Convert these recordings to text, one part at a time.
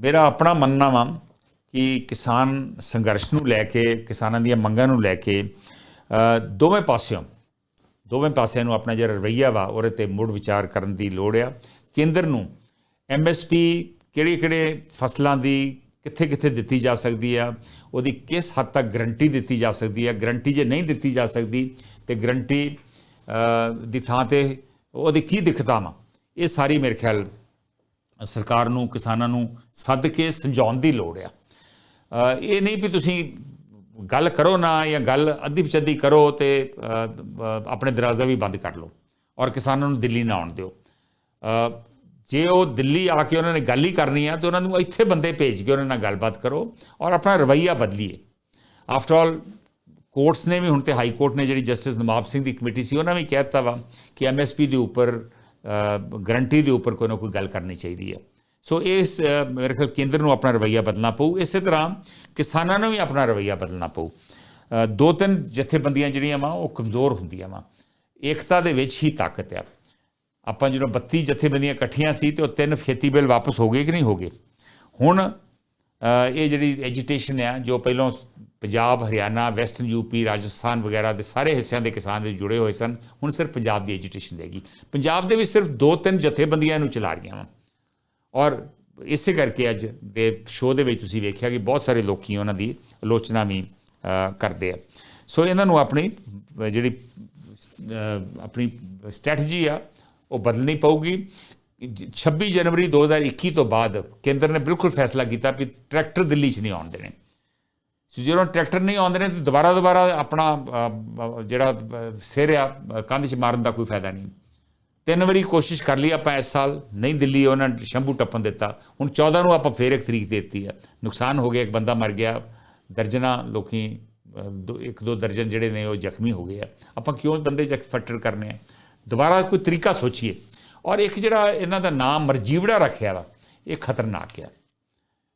ਮੇਰਾ ਆਪਣਾ ਮੰਨਣਾ ਵਾ ਕਿ ਕਿਸਾਨ ਸੰਘਰਸ਼ ਨੂੰ ਲੈ ਕੇ, ਕਿਸਾਨਾਂ ਦੀਆਂ ਮੰਗਾਂ ਨੂੰ ਲੈ ਕੇ ਦੋਵੇਂ ਪਾਸਿਓਂ, ਦੋਵੇਂ ਪਾਸਿਆਂ ਨੂੰ ਆਪਣਾ ਜਿਹੜਾ ਰਵੱਈਆ ਵਾ ਉਹਦੇ ਤੇ ਮੁੜ ਵਿਚਾਰ ਕਰਨ ਦੀ ਲੋੜ ਆ। ਕੇਂਦਰ ਨੂੰ ਐਮਐਸਪੀ ਕਿਹੜੇ ਕਿਹੜੇ ਫਸਲਾਂ ਦੀ ਕਿੱਥੇ ਕਿੱਥੇ ਦਿੱਤੀ ਜਾ ਸਕਦੀ ਆ, ਉਹਦੀ ਕਿਸ ਹੱਦ ਤੱਕ ਗਰੰਟੀ ਦਿੱਤੀ ਜਾ ਸਕਦੀ ਆ, ਗਰੰਟੀ ਜੇ ਨਹੀਂ ਦਿੱਤੀ ਜਾ ਸਕਦੀ ਤੇ ਗਰੰਟੀ ਦੀ ਥਾਂ ਤੇ ਉਹਦੀ ਕੀ ਦਿੱਕਤਾਂ ਵਾ, ਇਹ ਸਾਰੀ ਮੇਰੇ ਖਿਆਲ ਸਰਕਾਰ ਨੂੰ, ਕਿਸਾਨਾਂ ਨੂੰ ਸੱਦ ਕੇ ਸਮਝਾਉਣ ਦੀ ਲੋੜ ਆ। ਇਹ ਨਹੀਂ ਵੀ ਤੁਸੀਂ ਗੱਲ ਕਰੋ ਨਾ ਜਾਂ ਗੱਲ ਅੱਧੀ ਪਚੱਦੀ ਕਰੋ ਤੇ ਆਪਣੇ ਦਰਵਾਜ਼ਾ ਵੀ ਬੰਦ ਕਰ ਲਓ ਔਰ ਕਿਸਾਨਾਂ ਨੂੰ ਦਿੱਲੀ ਨਾ ਆਉਣ ਦਿਓ। ਜੇ ਉਹ ਦਿੱਲੀ ਆ ਕੇ ਉਹਨਾਂ ਨੇ ਗੱਲ ਹੀ ਕਰਨੀ ਆ, ਤਾਂ ਉਹਨਾਂ ਨੂੰ ਇੱਥੇ ਬੰਦੇ ਭੇਜ ਕੇ ਉਹਨਾਂ ਨਾਲ ਗੱਲਬਾਤ ਕਰੋ ਔਰ ਆਪਣਾ ਰਵੱਈਆ ਬਦਲੀਏ। ਆਫਟਰ ਆਲ ਕੋਰਟਸ ਨੇ ਵੀ ਹੁਣ ਤੇ ਹਾਈ ਕੋਰਟ ਨੇ, ਜਿਹੜੀ ਜਸਟਿਸ ਨਵਾਬ ਸਿੰਘ ਦੀ ਕਮੇਟੀ ਸੀ, ਉਹਨਾਂ ਵੀ ਕਹਿ ਦਿੱਤਾ ਵਾ ਕਿ ਐਮਐਸਪੀ ਦੇ ਉੱਪਰ ਗਰੰਟੀ ਦੇ ਉੱਪਰ ਕੋਈ ਨਾ ਕੋਈ ਗੱਲ ਕਰਨੀ ਚਾਹੀਦੀ ਹੈ। ਸੋ ਇਸ ਮੇਰੇ ਖਿਆਲ ਕੇਂਦਰ ਨੂੰ ਆਪਣਾ ਰਵੱਈਆ ਬਦਲਣਾ ਪਊ। ਇਸੇ ਤਰ੍ਹਾਂ ਕਿਸਾਨਾਂ ਨੂੰ ਵੀ ਆਪਣਾ ਰਵੱਈਆ ਬਦਲਣਾ ਪਊ। ਦੋ ਤਿੰਨ ਜਥੇਬੰਦੀਆਂ ਜਿਹੜੀਆਂ ਵਾ, ਉਹ ਕਮਜ਼ੋਰ ਹੁੰਦੀਆਂ ਵਾ। ਏਕਤਾ ਦੇ ਵਿੱਚ ਹੀ ਤਾਕਤ ਆ। ਆਪਾਂ ਜਦੋਂ 32 ਜਥੇਬੰਦੀਆਂ ਇਕੱਠੀਆਂ ਸੀ ਤੇ ਉਹ ਤਿੰਨ ਖੇਤੀ ਬਿੱਲ ਵਾਪਸ ਹੋ ਗਏ ਕਿ ਨਹੀਂ ਹੋ ਗਏ? ਹੁਣ ਇਹ ਜਿਹੜੀ ਐਜੀਟੇਸ਼ਨ ਆ, ਜੋ ਪਹਿਲਾਂ ਪੰਜਾਬ, ਹਰਿਆਣਾ ਵੈਸਟਰਨ ਯੂਪੀ ਰਾਜਸਥਾਨ ਵਗੈਰਾ ਦੇ ਸਾਰੇ ਹਿੱਸਿਆਂ ਦੇ ਕਿਸਾਨ ਦੇ ਜੁੜੇ ਹੋਏ ਸਨ। ਹੁਣ ਸਿਰਫ ਪੰਜਾਬ ਦੀ ਐਜੀਟੇਸ਼ਨ ਰਹੇਗੀ ਪੰਜਾਬ ਦੇ ਵਿੱਚ ਸਿਰਫ ਦੋ ਤਿੰਨ ਜਥੇਬੰਦੀਆਂ ਨੂੰ ਚਲਾ ਰਹੀਆਂ ਵਾ। ਔਰ ਇਸੇ ਕਰਕੇ ਅੱਜ ਦੇ ਸ਼ੋਅ ਦੇ ਵਿੱਚ ਤੁਸੀਂ ਵੇਖਿਆ ਕਿ ਬਹੁਤ ਸਾਰੇ ਲੋਕੀ ਉਹਨਾਂ ਦੀ ਆਲੋਚਨਾ ਵੀ ਕਰਦੇ ਆ। ਸੋ ਇਹਨਾਂ ਨੂੰ ਆਪਣੀ ਜਿਹੜੀ ਆਪਣੀ ਸਟ੍ਰੈਟਜੀ ਆ, ਉਹ ਬਦਲਣੀ ਪਊਗੀ। ਜ- 26 ਜਨਵਰੀ 2021 ਤੋਂ ਬਾਅਦ ਕੇਂਦਰ ਨੇ ਬਿਲਕੁਲ ਫੈਸਲਾ ਕੀਤਾ ਕਿ ਟਰੈਕਟਰ ਦਿੱਲੀ 'ਚ ਨਹੀਂ ਆਉਣ ਦੇਣੇ। ਸੋ ਜਦੋਂ ਟਰੈਕਟਰ ਨਹੀਂ ਆਉਂਦੇ ਨੇ ਤੇ ਦੁਬਾਰਾ ਦੁਬਾਰਾ ਆਪਣਾ ਜਿਹੜਾ ਸਿਰ ਆ ਕੰਧ 'ਚ ਮਾਰਨ ਦਾ ਕੋਈ ਫਾਇਦਾ ਨਹੀਂ। ਤਿੰਨ ਵਾਰੀ ਕੋਸ਼ਿਸ਼ ਕਰ ਲਈ ਆਪਾਂ ਇਸ ਸਾਲ ਨਹੀਂ ਦਿੱਲੀ ਉਹਨਾਂ ਸ਼ੰਭੂ ਟੱਪਣ ਦਿੱਤਾ। ਹੁਣ 14 ਨੂੰ ਆਪਾਂ ਫੇਰ ਇੱਕ ਤਰੀਕ ਦੇ ਦਿੱਤੀ ਆ। ਨੁਕਸਾਨ ਹੋ ਗਿਆ ਇੱਕ ਬੰਦਾ ਮਰ ਗਿਆ ਦਰਜਨਾ ਲੋਕੀ ਦੋ- ਇੱਕ ਦੋ ਦਰਜਨ ਜਿਹੜੇ ਨੇ ਉਹ ਜ਼ਖਮੀ ਹੋ ਗਏ ਆ। ਆਪਾਂ ਕਿਉਂ ਬੰਦੇ ਜ਼ਖ ਫੱਟੜ ਕਰਨੇ ਆ? ਦੁਬਾਰਾ ਕੋਈ ਤਰੀਕਾ ਸੋਚੀਏ। ਔਰ ਇੱਕ ਜਿਹੜਾ ਇਹਨਾਂ ਦਾ ਨਾਮ ਮਰਜੀਵੜਾ ਰੱਖਿਆ ਵਾ ਇਹ ਖਤਰਨਾਕ ਆ।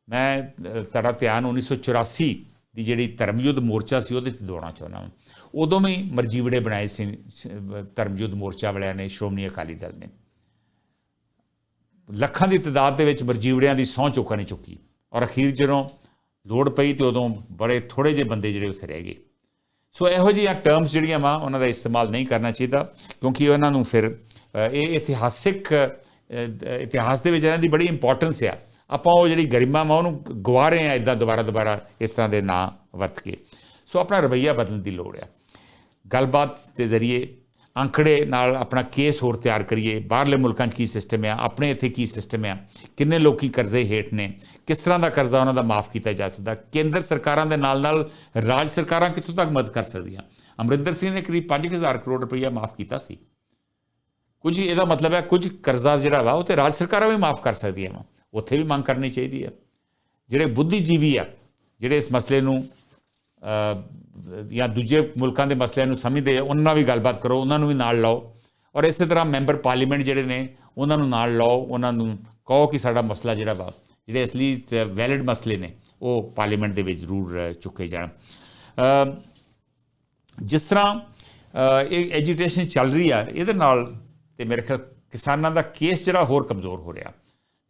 ਮੈਂ ਅ, ਤੁਹਾਡਾ ਧਿਆਨ 1984 ਦੀ ਜਿਹੜੀ ਧਰਮਯੁੱਧ ਮੋਰਚਾ ਸੀ ਉਹਦੇ ਤੇ ਦੌੜਨਾ ਚਾਹੁੰਦਾ ਹਾਂ ਉਦੋਂ ਵੀ ਮਰਜੀਵੜੇ ਬਣਾਏ ਸੀ, ਧਰਮਯੁੱਧ ਮੋਰਚਾ ਵਾਲਿਆਂ ਨੇ, ਸ਼੍ਰੋਮਣੀ ਅਕਾਲੀ ਦਲ ਨੇ। ਲੱਖਾਂ ਦੀ ਤਾਦਾਦ ਦੇ ਵਿੱਚ ਮਰਜੀਵੜਿਆਂ ਦੀ ਸਹੁੰ ਚੁੱਕਾਂ ਨਹੀਂ ਚੁੱਕੀ। ਔਰ ਅਖੀਰ ਜਦੋਂ ਲੋੜ ਪਈ ਤੇ ਉਦੋਂ ਬੜੇ ਥੋੜੇ ਜਿਹੇ ਬੰਦੇ ਜਿਹੜੇ ਉੱਥੇ ਰਹਿ ਗਏ। ਸੋ ਇਹੋ ਜਿਹੀਆਂ ਟਰਮਸ ਜਿਹੜੀਆਂ ਵਾ, ਉਹਨਾਂ ਦਾ ਇਸਤੇਮਾਲ ਨਹੀਂ ਕਰਨਾ ਚਾਹੀਦਾ, ਕਿਉਂਕਿ ਉਹਨਾਂ ਨੂੰ ਫਿਰ ਇਹ ਇਤਿਹਾਸਿਕ ਇਤਿਹਾਸ ਦੇ ਵਿੱਚ ਇਹਨਾਂ ਦੀ ਬੜੀ ਇੰਪੋਰਟੈਂਸ ਆ। ਆਪਾਂ ਉਹ ਜਿਹੜੀ ਗਰਿਮਾ ਵਾ, ਉਹਨੂੰ ਗਵਾ ਰਹੇ ਆ ਇਦਾਂ ਦੁਬਾਰਾ ਦੁਬਾਰਾ ਇਸ ਤਰ੍ਹਾਂ ਦੇ ਨਾਂ ਵਰਤ ਕੇ। ਸੋ ਆਪਣਾ ਰਵੱਈਆ ਬਦਲਣ ਦੀ ਲੋੜ ਆ। ਗੱਲਬਾਤ ਦੇ ਜ਼ਰੀਏ ਅੰਕੜੇ ਨਾਲ ਆਪਣਾ ਕੇਸ ਹੋਰ ਤਿਆਰ ਕਰੀਏ। ਬਾਹਰਲੇ ਮੁਲਕਾਂ 'ਚ ਕੀ ਸਿਸਟਮ ਆ? ਆਪਣੇ ਇੱਥੇ ਕੀ ਸਿਸਟਮ ਆ? ਕਿੰਨੇ ਲੋਕੀ ਕਰਜ਼ੇ ਹੇਠ ਨੇ? ਕਿਸ ਤਰ੍ਹਾਂ ਦਾ ਕਰਜ਼ਾ ਉਹਨਾਂ ਦਾ ਮਾਫ ਕੀਤਾ ਜਾ ਸਕਦਾ? ਕੇਂਦਰ ਸਰਕਾਰਾਂ ਦੇ ਨਾਲ ਨਾਲ ਰਾਜ ਸਰਕਾਰਾਂ ਕਿੱਥੋਂ ਤੱਕ ਮਦਦ ਕਰ ਸਕਦੀਆਂ? ਅਮਰਿੰਦਰ ਸਿੰਘ ਨੇ ਕਰੀਬ 5000 ਕਰੋੜ ਰੁਪਈਆ ਮਾਫ ਕੀਤਾ ਸੀ। ਕੁਝ ਇਹਦਾ ਮਤਲਬ ਹੈ ਕੁਝ ਕਰਜ਼ਾ ਜਿਹੜਾ ਵਾ, ਉਹ ਤੇ ਰਾਜ ਸਰਕਾਰਾਂ ਵੀ ਮਾਫ ਕਰ ਸਕਦੀਆਂ ਵਾ। ਉੱਥੇ ਵੀ ਮੰਗ ਕਰਨੀ ਚਾਹੀਦੀ ਹੈ। ਜਿਹੜੇ ਬੁੱਧੀਜੀਵੀ ਆ, ਜਿਹੜੇ ਇਸ ਮਸਲੇ ਨੂੰ ਜਾਂ ਦੂਜੇ ਮੁਲਕਾਂ ਦੇ ਮਸਲਿਆਂ ਨੂੰ ਸਮਝਦੇ ਆ, ਉਹਨਾਂ ਨਾਲ ਵੀ ਗੱਲਬਾਤ ਕਰੋ, ਉਹਨਾਂ ਨੂੰ ਵੀ ਨਾਲ ਲਾਓ। ਔਰ ਇਸੇ ਤਰ੍ਹਾਂ ਮੈਂਬਰ ਪਾਰਲੀਮੈਂਟ ਜਿਹੜੇ ਨੇ, ਉਹਨਾਂ ਨੂੰ ਨਾਲ ਲਾਓ, ਉਹਨਾਂ ਨੂੰ ਕਹੋ ਕਿ ਸਾਡਾ ਮਸਲਾ ਜਿਹੜਾ ਵਾ, ਜਿਹੜੇ ਅਸਲੀ ਵੈਲਿਡ ਮਸਲੇ ਨੇ, ਉਹ ਪਾਰਲੀਮੈਂਟ ਦੇ ਵਿੱਚ ਜ਼ਰੂਰ ਚੁੱਕੇ ਜਾਣ। ਜਿਸ ਤਰ੍ਹਾਂ ਇਹ ਐਜੀਟੇਸ਼ਨ ਚੱਲ ਰਹੀ ਆ, ਇਹਦੇ ਨਾਲ ਤੇ ਮੇਰੇ ਖਿਆਲ ਕਿਸਾਨਾਂ ਦਾ ਕੇਸ ਜਿਹੜਾ ਹੋਰ ਕਮਜ਼ੋਰ ਹੋ ਰਿਹਾ।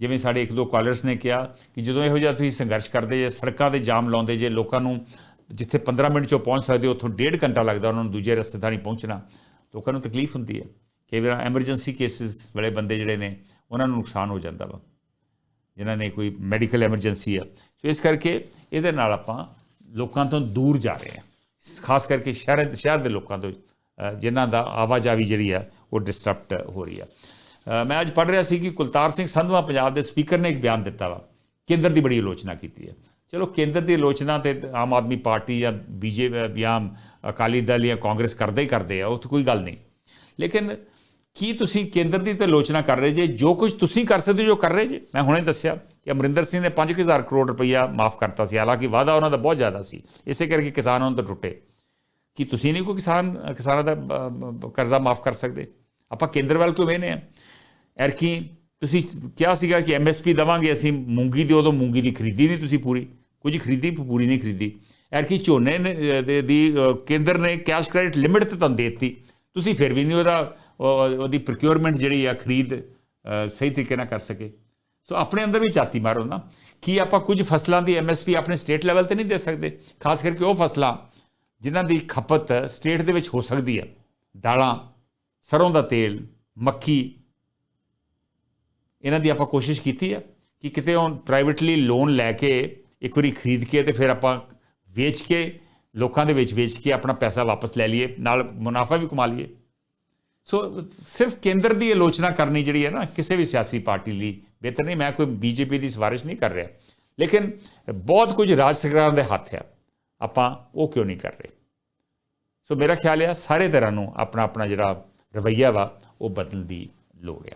ਜਿਵੇਂ ਸਾਡੇ ਇੱਕ ਦੋ ਕਾਲਰਸ ਨੇ ਕਿਹਾ ਕਿ ਜਦੋਂ ਇਹੋ ਜਿਹਾ ਤੁਸੀਂ ਸੰਘਰਸ਼ ਕਰਦੇ ਜੇ ਸੜਕਾਂ ਦੇ ਜਾਮ ਲਾਉਂਦੇ ਜੇ ਲੋਕਾਂ ਨੂੰ ਜਿੱਥੇ 15 ਮਿੰਟ 'ਚੋਂ ਪਹੁੰਚ ਸਕਦੇ ਉੱਥੋਂ ਡੇਢ ਘੰਟਾ ਲੱਗਦਾ ਉਹਨਾਂ ਨੂੰ ਦੂਜੇ ਰਸਤੇ ਥਾਣੀ ਪਹੁੰਚਣਾ ਲੋਕਾਂ ਨੂੰ ਤਕਲੀਫ ਹੁੰਦੀ ਹੈ ਕਈ ਵਾਰ ਐਮਰਜੈਂਸੀ ਕੇਸਿਸ ਵਾਲੇ ਬੰਦੇ ਜਿਹੜੇ ਨੇ ਉਹਨਾਂ ਨੂੰ ਨੁਕਸਾਨ ਹੋ ਜਾਂਦਾ ਵਾ ਜਿਨ੍ਹਾਂ ਨੇ ਕੋਈ ਮੈਡੀਕਲ ਐਮਰਜੈਂਸੀ ਆ। ਸੋ ਇਸ ਕਰਕੇ ਇਹਦੇ ਨਾਲ ਆਪਾਂ ਲੋਕਾਂ ਤੋਂ ਦੂਰ ਜਾ ਰਹੇ ਹਾਂ ਖਾਸ ਕਰਕੇ ਸ਼ਹਿਰ ਸ਼ਹਿਰ ਦੇ ਲੋਕਾਂ ਤੋਂ ਅ, ਜਿਨ੍ਹਾਂ ਦਾ ਆਵਾਜਾਈ ਜਿਹੜੀ ਆ ਉਹ ਡਿਸਟਰਬਟ ਹੋ ਰਹੀ ਆ। ਮੈਂ ਅੱਜ ਪੜ੍ਹ ਰਿਹਾ ਸੀ ਕਿ ਕੁਲਤਾਰ ਸਿੰਘ ਸੰਧਵਾ ਪੰਜਾਬ ਦੇ ਸਪੀਕਰ ਨੇ ਇੱਕ ਬਿਆਨ ਦਿੱਤਾ ਵਾ, ਕੇਂਦਰ ਦੀ ਬੜੀ ਆਲੋਚਨਾ ਕੀਤੀ ਹੈ। ਚਲੋ, ਕੇਂਦਰ ਦੀ ਆਲੋਚਨਾ ਤੇ ਆਮ ਆਦਮੀ ਪਾਰਟੀ ਜਾਂ ਬੀਜੇਪੀ ਜਾਂ ਅਕਾਲੀ ਦਲ ਜਾਂ ਕਾਂਗਰਸ ਕਰਦੇ ਹੀ ਕਰਦੇ ਆ, ਉਹ ਤਾਂ ਕੋਈ ਗੱਲ ਨਹੀਂ। ਲੇਕਿਨ ਕੀ ਤੁਸੀਂ ਕੇਂਦਰ ਦੀ ਤੇ ਆਲੋਚਨਾ ਕਰ ਰਹੇ ਜੇ? ਜੋ ਕੁਝ ਤੁਸੀਂ ਕਰ ਸਕਦੇ ਹੋ, ਜੋ ਕਰ ਰਹੇ ਜੇ? ਮੈਂ ਹੁਣੇ ਦੱਸਿਆ ਕਿ ਅਮਰਿੰਦਰ ਸਿੰਘ ਨੇ 5000 ਕਰੋੜ ਰੁਪਈਆ ਮਾਫ ਕਰਤਾ ਸੀ, ਹਾਲਾਂਕਿ ਵਾਅਦਾ ਉਹਨਾਂ ਦਾ ਬਹੁਤ ਜ਼ਿਆਦਾ ਸੀ। ਇਸੇ ਕਰਕੇ ਕਿਸਾਨ ਉਹਨਾਂ ਤੋਂ ਟੁੱਟੇ। ਕਿ ਤੁਸੀਂ ਨਹੀਂ ਕੋਈ ਕਿਸਾਨ ਕਿਸਾਨਾਂ ਦਾ ਕਰਜ਼ਾ ਮਾਫ ਕਰ ਸਕਦੇ? ਆਪਾਂ ਕੇਂਦਰ ਵੱਲ ਕਿਉਂ ਵੇਨੇ ਆ? ਐਰਕੀ ਤੁਸੀਂ ਕਿਹਾ ਸੀਗਾ ਕਿ ਐਮਐਸਪੀ ਦਵਾਂਗੇ ਅਸੀਂ ਮੂੰਗੀ ਦੀ ਉਦੋਂ ਮੂੰਗੀ ਦੀ ਖਰੀਦੀ ਨਹੀਂ ਤੁਸੀਂ ਪੂਰੀ ਕੁਝ ਖਰੀਦੀ ਪੂਰੀ ਨਹੀਂ ਖਰੀਦੀ। ਐਰਕੀ ਝੋਨੇ ਨੇ, ਦੀ ਕੇਂਦਰ ਨੇ ਕੈਸ਼ ਕ੍ਰੈਡਿਟ ਲਿਮਿਟ ਤੇ ਤੁਹਾਨੂੰ ਦੇ ਦਿੱਤੀ। ਤੁਸੀਂ ਫਿਰ ਵੀ ਨਹੀਂ ਉਹਦਾ ਉਹਦੀ ਪ੍ਰੋਕਿਉਰਮੈਂਟ ਜਿਹੜੀ ਆ ਖਰੀਦ ਸਹੀ ਤਰੀਕੇ ਨਾਲ ਕਰ ਸਕੇ। ਸੋ ਆਪਣੇ ਅੰਦਰ ਵੀ ਚਾਤੀ ਮਾਰੋ ਨਾ ਕੀ ਆਪਾਂ ਕੁਝ ਫਸਲਾਂ ਦੀ ਐਮਐਸਪੀ ਆਪਣੇ ਸਟੇਟ ਲੈਵਲ ਤੇ ਨਹੀਂ ਦੇ ਸਕਦੇ ਖਾਸ ਕਰਕੇ ਉਹ ਫਸਲਾਂ ਜਿਨ੍ਹਾਂ ਦੀ ਖਪਤ ਸਟੇਟ ਦੇ ਵਿੱਚ ਹੋ ਸਕਦੀ ਹੈ ਦਾਲਾਂ ਸਰੋਂ ਦਾ ਤੇਲ ਮੱਕੀ ਇਹਨਾਂ ਦੀ ਆਪਾਂ ਕੋਸ਼ਿਸ਼ ਕੀਤੀ ਹੈ ਕਿ ਕਿਤੇ ਉਹ ਪ੍ਰਾਈਵੇਟਲੀ ਲੋਨ ਲੈ ਕੇ ਇੱਕ ਵਾਰੀ ਖਰੀਦ ਕੇ ਤੇ ਫਿਰ ਆਪਾਂ ਵੇਚ ਕੇ, ਲੋਕਾਂ ਦੇ ਵਿੱਚ ਵੇਚ ਕੇ ਆਪਣਾ ਪੈਸਾ ਵਾਪਸ ਲੈ ਲਈਏ, ਨਾਲ ਮੁਨਾਫਾ ਵੀ ਕਮਾ ਲਈਏ। ਸੋ ਸਿਰਫ ਕੇਂਦਰ ਦੀ ਆਲੋਚਨਾ ਕਰਨੀ ਜਿਹੜੀ ਹੈ ਨਾ, ਕਿਸੇ ਵੀ ਸਿਆਸੀ ਪਾਰਟੀ ਲਈ ਬਿਹਤਰ ਨਹੀਂ। ਮੈਂ ਕੋਈ ਬੀਜੇਪੀ ਦੀ ਸਿਫਾਰਿਸ਼ ਨਹੀਂ ਕਰ ਰਿਹਾ। ਲੇਕਿਨ ਬਹੁਤ ਕੁਝ ਰਾਜ ਸਰਕਾਰਾਂ ਦੇ ਹੱਥ ਹੈ। ਆਪਾਂ ਉਹ ਕਿਉਂ ਨਹੀਂ ਕਰ ਰਹੇ? ਸੋ ਮੇਰਾ ਖਿਆਲ ਹੈ ਸਾਰੇ ਤਰ੍ਹਾਂ ਨੂੰ ਆਪਣਾ ਆਪਣਾ ਜਿਹੜਾ ਰਵਈਆ ਵਾ, ਉਹ ਬਦਲਣ ਦੀ ਲੋੜ ਹੈ